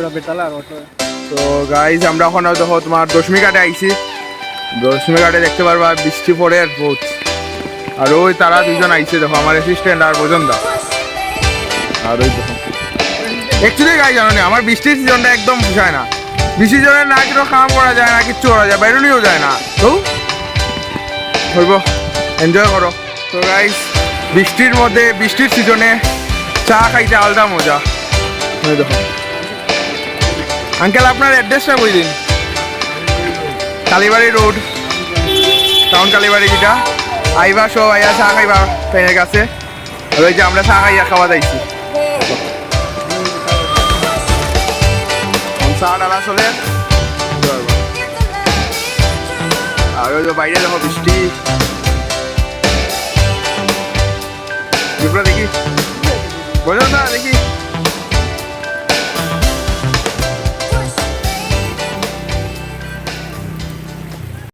পুরা বেতালা আর তো গাইজ আমরা এখন দেখো তোমার দশমী ঘাটে আইছি। দশমী ঘাটে দেখতে পারবা, বৃষ্টি পড়ে আর বহুত। আর ওই তারা দুজন আইছে, দেখো, আমার অ্যাসিস্ট্যান্ট আর বোঝনদা আর ওই দেখো। অ্যাকচুয়ালি গাই জানো না, আমার বৃষ্টির সিজনটা একদম পোষায় না। বৃষ্টির জন্য না কিছু কাম করা যায়, না কিচ্ছু করা যায় বেরোনিও যায় না। তো হইব এনজয় করো। তো গাইজ বৃষ্টির মধ্যে, বৃষ্টির সিজনে চা খাইতে আলাদা মজা। দেখো। আঙ্কেল, আপনার অ্যাড্রেসটা বই দিন। কালীবাড়ি রোড টাউন কালীবাড়ি যেটা। আইবা, সব আইয়া চা খাইবা ফ্রেন্ডের কাছে। আর ওই যে আমরা চা খাইয়া খাওয়া যাইছি চা ডালা চলে। আর ওই বাইরে দেখো বৃষ্টি। দেখি। বোঝো না, দেখি।